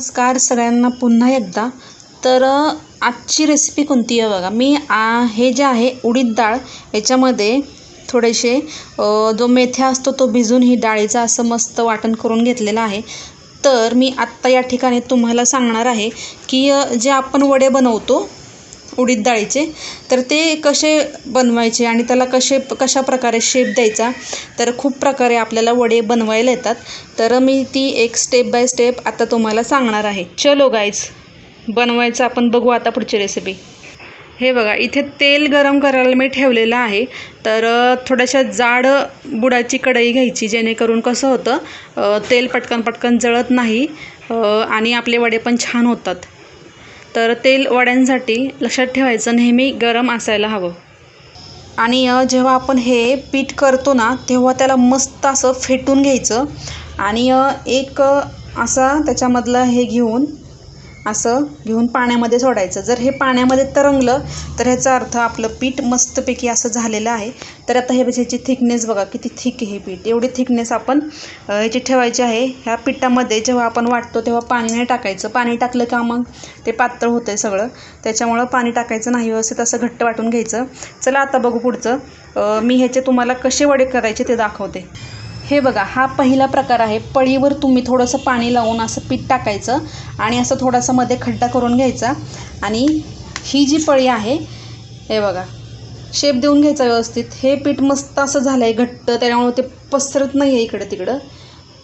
नमस्कार सगळ्यांना पुन्हा एकदा. तर आजची रेसिपी कोणती आहे बघा? मी आ हे जे आहे उडीद डाळ याच्यामध्ये थोडेसे जो मेथ्या असतो तो भिजून ही डाळीचा असं मस्त वाटण करून घेतलेलं आहे. तर मी आत्ता या ठिकाणी तुम्हाला सांगणार आहे की जे आपण वडे बनवतो उडीद डाळीचे तर ते कसे बनवायचे आणि त्याला कसे कशा प्रकारे शेप द्यायचा तर खूप प्रकारे आपल्याला वडे बनवायला येतात. तर मी ती एक स्टेप बाय स्टेप आता तुम्हाला सांगणार आहे. चलो गाईज बनवायचं आपण बघू आता पुढची रेसिपी हे बघा इथे तेल गरम करायला मी ठेवलेलं आहे. तर थोड्याशा जाड बुडाची कढई घ्यायची जेणेकरून कसं होतं तेल पटकन पटकन जळत नाही आणि आपले वडे पण छान होतात. तर तेल वड्यांसाठी लक्षात ठेवायचं नेहमी गरम असायला हवं. आणि जेव्हा आपण हे पीठ करतो ना तेव्हा त्याला मस्त असं फेटून घ्यायचं. आणि एक असा त्याच्यामधलं हे घेऊन असं घेऊन पाण्यामध्ये सोडायचं. जर हे पाण्यामध्ये तरंगलं तर ह्याचा अर्थ आपलं पीठ मस्तपैकी असं झालेलं आहे. तर आता हे ह्याची थिकनेस बघा किती थिक आहे हे पीठ. एवढी थिकनेस आपण ह्याची ठेवायची आहे. ह्या पिठामध्ये जेव्हा आपण वाटतो तेव्हा पाणी नाही टाकायचं. पाणी टाकलं का मग? ते पातळ होतं आहे सगळं. त्याच्यामुळं पाणी टाकायचं नाही व्यवस्थित असं घट्ट वाटून घ्यायचं. चला आता बघू पुढचं. मी ह्याचे तुम्हाला कसे वडे करायचे ते दाखवते. हे बघा हा पहिला प्रकार आहे. पळीवर तुम्ही थोडंसं पाणी लावून असं पीठ टाकायचं आणि असं थोडासा मध्ये खड्डा करून घ्यायचा. आणि ही जी पळी आहे हे बघा शेप देऊन घ्यायचा व्यवस्थित. हे पीठ मस्त असं झालं आहे घट्ट त्याच्यामुळे ते पसरत नाही आहे इकडं तिकडं.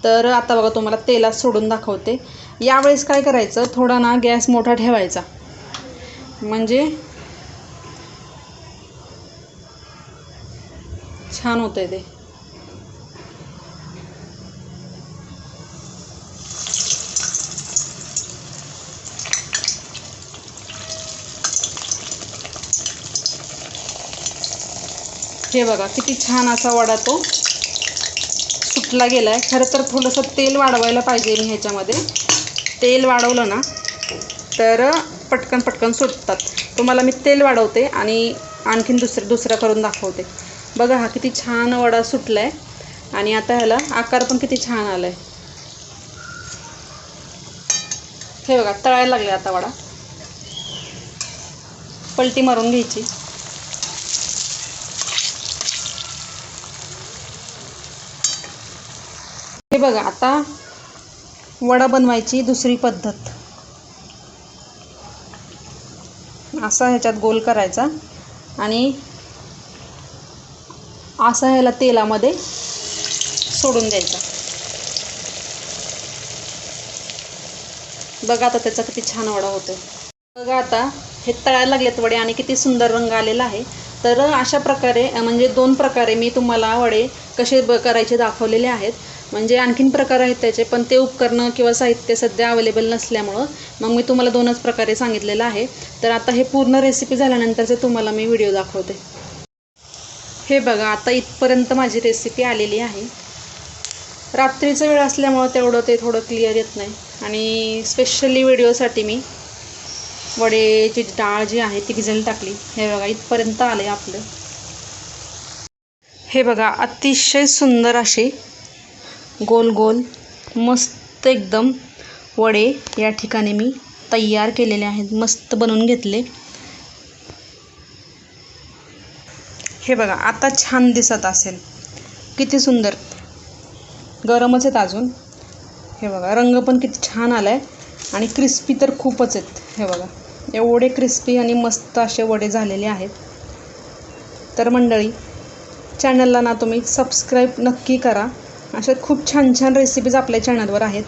तर आता बघा तुम्हाला तेलात सोडून दाखवते. यावेळेस काय करायचं? थोडा ना गॅस मोठा ठेवायचा. म्हणजे छान होतं आहे ते. हे बघा किती छान असा वडा तो सुटला गेला आहे खरं तर थोडंसं तेल वाढवायला पाहिजे मी ह्याच्यामध्ये. तेल वाढवलं ना तर पटकन पटकन सुटतात. तुम्हाला मी तेल वाढवते आणि आणखीन दुसरं दुसरं करून दाखवते. बघा हा किती छान वडा सुटला आहे आणि आता ह्याला आकार पण किती छान आला आहे हे बघा तळायला लागले आता वडा. पलटी मारून घ्यायची. हे बघा आता वडा बनवायची दुसरी पद्धत. असा ह्याच्यात गोल करायचा आणि असा ह्याला तेलामध्ये सोडून द्यायचा. बघा आता त्याचा किती छान वडा होतो बघा आता हे तळायला लागलेत वडे आणि किती सुंदर रंग आलेला आहे. तर अशा प्रकारे म्हणजे दोन प्रकारे मी तुम्हाला वडे कसे ब करायचे दाखवलेले आहेत. म्हणजे आणखीन प्रकार आहेत त्याचे पण ते उपकरणं किंवा साहित्य सध्या अवेलेबल नसल्यामुळं मग मी तुम्हाला दोनच प्रकारे सांगितलेलं आहे. तर आता हे पूर्ण रेसिपी झाल्यानंतरचे तुम्हाला मी व्हिडिओ दाखवते. हे बघा आता इथपर्यंत माझी रेसिपी आलेली आहे. रात्रीचं वेळ असल्यामुळं तेवढं ते थोडं क्लिअर येत नाही. आणि स्पेशली व्हिडिओसाठी मी वडेची डाळ जी आहे ती भिजायला टाकली. हे बघा इथपर्यंत आलं आहे आपलं. हे बघा अतिशय सुंदर अशी गोल गोल मस्त एकदम वडे या ठिकाणी मी तयार केलेले आहेत मस्त बनवून घेतले. हे बघा आता छान दिसत असेल. किती सुंदर. गरमच आहेत अजून. हे बघा रंग पण किती छान आला आहे आणि क्रिस्पी तर खूपच आहेत. हे बघा एवढे क्रिस्पी आणि मस्त असे वडे झालेले आहेत. तर मंडळी चॅनलला ना तुम्ही सबस्क्राईब नक्की करा. अशा खूप छान छान रेसिपीज आपल्या चॅनलवर आहेत.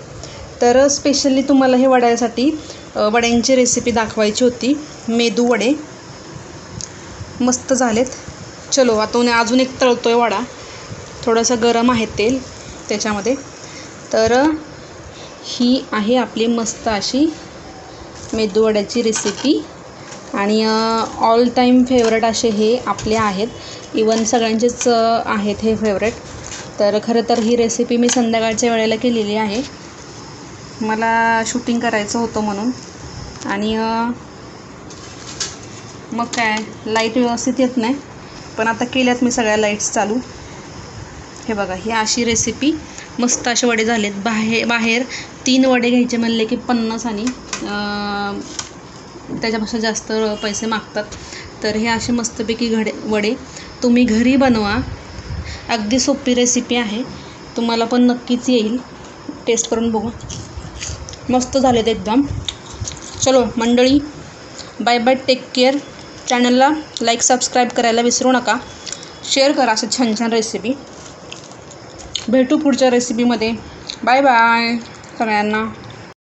तर स्पेशली तुम्हाला हे वड्यासाठी वड्यांची रेसिपी दाखवायची होती मेदू वडे. मस्त झालेत. चलो आता अजून एक तळतो आहे वडा. थोडंसं गरम आहे तेल त्याच्यामध्ये. तर ही आहे आपली मस्त अशी मेदू वड्याची रेसिपी आणि ऑल टाईम फेवरेट असे हे आपले आहेत. इवन सगळ्यांचेच आहेत हे फेवरेट तर खरं तर ही रेसिपी मी संध्याकाळच्या वेळेला केलेली आहे. मला शूटिंग करायचं होतं म्हणून. आणि मग काय लाइट व्यवस्थित येत नाही. पण आता केल्यात मी सगळ्या लाईट्स चालू. हे बघा ही अशी रेसिपी मस्त असे वडे झालेत. बाहेर बाहेर तीन वडे घ्यायचे म्हणले की पन्नास आणि अं, त्याच्यापेक्षा जास्त पैसे मागतात. तर हे असे मस्तपैकी घडे वडे तुम्ही घरी बनवा. अगदी सोपी रेसिपी आहे. तुम्हाला पण नक्कीच येईल. टेस्ट करून बघू. मस्त झालेत एकदम. चलो मंडळी बाय बाय टेक केअर चॅनलला लाईक सबस्क्राईब करायला विसरू नका. शेअर करा असं छान छान रेसिपी भेटू पुढच्या रेसिपीमध्ये बाय बाय सगळ्यांना.